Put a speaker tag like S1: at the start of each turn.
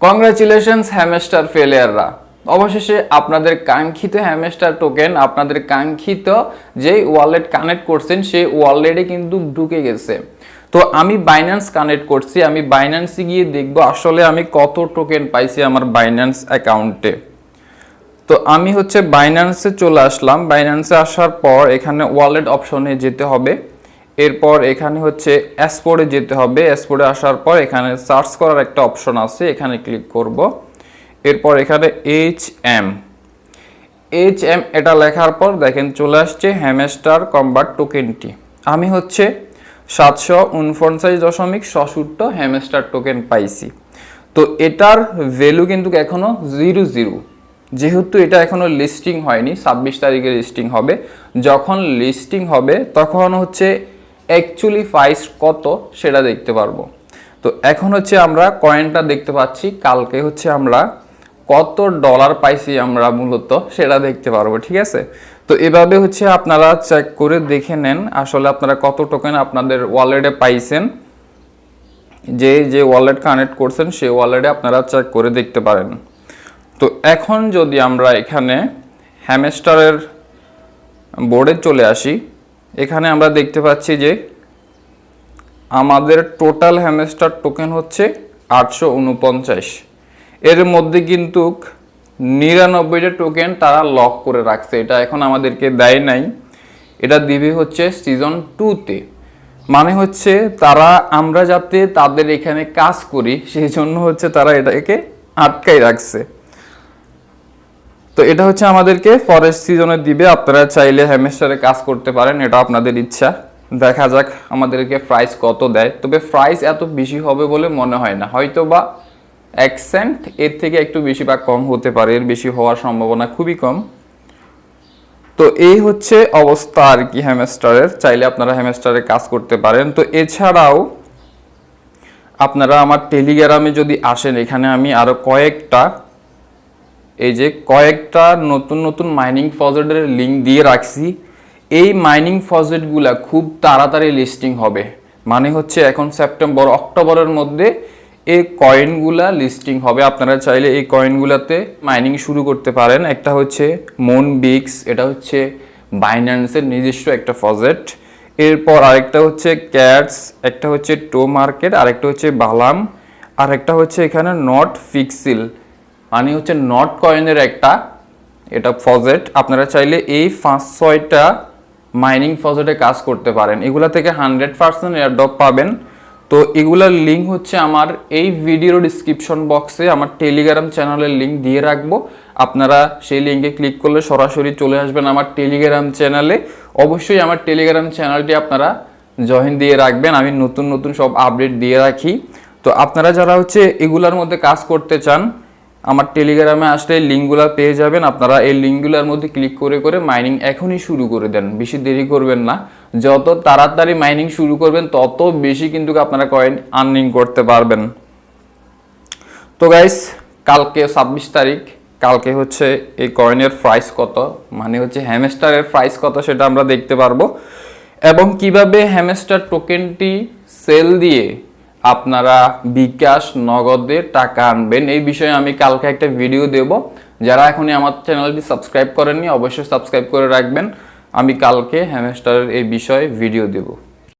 S1: Congratulations hamster ফেলিয়াররা অবশেষে আপনাদের কাঙ্ক্ষিত হ্যামেস্টার টোকেন আপনাদের কাঙ্ক্ষিত যে ওয়ালেট কানেক্ট করছেন, সেই ওয়ালেটে কিন্তু ঢুকে গেছে। তো আমি বাইন্যান্স কানেক্ট করছি, আমি বাইন্যান্সে গিয়ে দেখব আসলে আমি কত টোকেন পাইছি আমার বাইন্যান্স অ্যাকাউন্টে তো আমি হচ্ছে বাইন্যান্সে চলে আসলাম। বাইন্যান্সে আসার পর এখানে ওয়ালেট অপশনে যেতে হবে। এরপর এখানে হচ্ছে অ্যাসপোর্টে যেতে হবে। অ্যাসপোর্টে আসার পর এখানে সার্চ করার একটা অপশন আছে, এখানে ক্লিক করব। এরপর এখানে এইচ এম এইচ এম এটা লেখার পর দেখেন চলে আসছে হ্যামেস্টার কম্বার টোকেনটি আমি হচ্ছে সাতশো উনপঞ্চাশ দশমিক সত্তর হ্যামেস্টার টোকেন পাইছি। তো এটার ভ্যালু কিন্তু এখনও জিরো জিরো যেহেতু এটা এখনও লিস্টিং হয়নি, ছাব্বিশ তারিখে লিস্টিং হবে। যখন লিস্টিং হবে, তখন হচ্ছে অ্যাকচুয়ালি প্রাইস কত সেটা দেখতে পারব। তো এখন হচ্ছে আমরা কয়েনটা দেখতে পাচ্ছি, কালকে হচ্ছে আমরা কত ডলার পাইছি আমরা মূলত সেটা দেখতে পারব, ঠিক আছে? তো এভাবে হচ্ছে আপনারা চেক করে দেখে নেন আসলে আপনারা কত টোকেন আপনাদের ওয়ালেটে পাইছেন। যে যে ওয়ালেট কানেক্ট করছেন সেই ওয়ালেটে আপনারা চেক করে দেখতে পারেন। তো এখন যদি আমরা এখানে হ্যামেস্টারের বোর্ডে চলে আসি এখানে আমরা দেখতে পাচ্ছি যে আমাদের টোটাল হ্যামেস্টার টোকেন হচ্ছে আটশো উনপঞ্চাশ। এর মধ্যে কিন্তু নিরানব্বইটা টোকেন তারা লক করে রাখছে। এটা এখন আমাদেরকে দেয় নাই। এটা দিবে হচ্ছে সিজন টুতে মানে হচ্ছে তারা, আমরা যাতে তাদের এখানে কাজ করি, সেই জন্য হচ্ছে তারা এটাকে আটকাই রাখছে। তো এটা হচ্ছে আমাদেরকে ফরেস্ট সিজনে দিবে। আপনারা চাইলে হ্যামেস্টারে কাজ করতে পারেন এটা আপনাদের ইচ্ছা। দেখা যাক আমাদেরকে প্রাইস কত দেয়। তবে প্রাইস এত বেশি হবে বলে মনে হয় না। হয়তো বা এক সেন্ট এর থেকে একটু বেশি বা কম হতে পারে। এর বেশি হওয়ার সম্ভাবনা খুবই কম। তো এই হচ্ছে অবস্থা আর কি হ্যামেস্টারের চাইলে আপনারা হ্যামেস্টারে কাজ করতে পারেন। তো এছাড়াও আপনারা আমার টেলিগ্রামে যদি আসেন, এখানে আমি আরও কয়েকটা এই যে কয়েকটা নতুন নতুন মাইনিং প্রজেক্টের লিঙ্ক দিয়ে রাখছি, এই মাইনিং প্রজেক্টগুলা খুব তাড়াতাড়ি লিস্টিং হবে। মানে হচ্ছে এখন সেপ্টেম্বর অক্টোবরের মধ্যে এই কয়েনগুলা লিস্টিং হবে। আপনারা চাইলে এই কয়েনগুলাতে মাইনিং শুরু করতে পারেন। একটা হচ্ছে মন বিক্স এটা হচ্ছে বাইন্যান্সের নিজস্ব একটা ফজেট এরপর আরেকটা হচ্ছে ক্যাটস একটা হচ্ছে টো মার্কেট আরেকটা হচ্ছে বালাম আর একটা হচ্ছে এখানে নট ফিক্সিল মানে হচ্ছে নট কয়েনের একটা, এটা ফজেট আপনারা চাইলে এই পাঁচ, ছয়টা মাইনিং ফজেটে কাজ করতে পারেন। এগুলা থেকে হান্ড্রেড পার্সেন্ট এয়ারড্রপ পাবেন। তো এগুলার লিঙ্ক হচ্ছে আমার এই ভিডিওর ডিসক্রিপশন বক্সে আমার টেলিগ্রাম চ্যানেলের লিঙ্ক দিয়ে রাখব। আপনারা সেই লিঙ্কে ক্লিক করলে সরাসরি চলে আসবেন আমার টেলিগ্রাম চ্যানেলে অবশ্যই আমার টেলিগ্রাম চ্যানেলটি আপনারা জয়েন দিয়ে রাখবেন। আমি নতুন নতুন সব আপডেট দিয়ে রাখি। তো আপনারা যারা হচ্ছে এগুলার মধ্যে কাজ করতে চান আমার টেলিগ্রামে আসলে লিঙ্কগুলো পেয়ে যাবেন। আপনারা এই লিঙ্কগুলোর মধ্যে ক্লিক করে করে মাইনিং এখনই শুরু করে দেন। বেশি দেরি করবেন না। যত তাড়াতাড়ি মাইনিং শুরু করবেন, তত বেশি কিন্তু আপনারা কয়েন আর্নিং করতে পারবেন। তো গাইস কালকে ছাব্বিশ তারিখ, কালকে হচ্ছে এই কয়েনের প্রাইস কত? মানে হচ্ছে হ্যামেস্টারের প্রাইস কত সেটা আমরা দেখতে পারব। এবং কীভাবে হ্যামেস্টার টোকেনটি সেল দিয়ে আপনারা বিকাশ নগদে টাকা আনবেন। এই বিষয়ে আমি কালকে একটা ভিডিও দেব। যারা এখনই আমার চ্যানেলটি সাবস্ক্রাইব করেননি, অবশ্যই সাবস্ক্রাইব করে রাখবেন। আমি কালকে হ্যামেস্টারের এই বিষয়ে ভিডিও দেবো।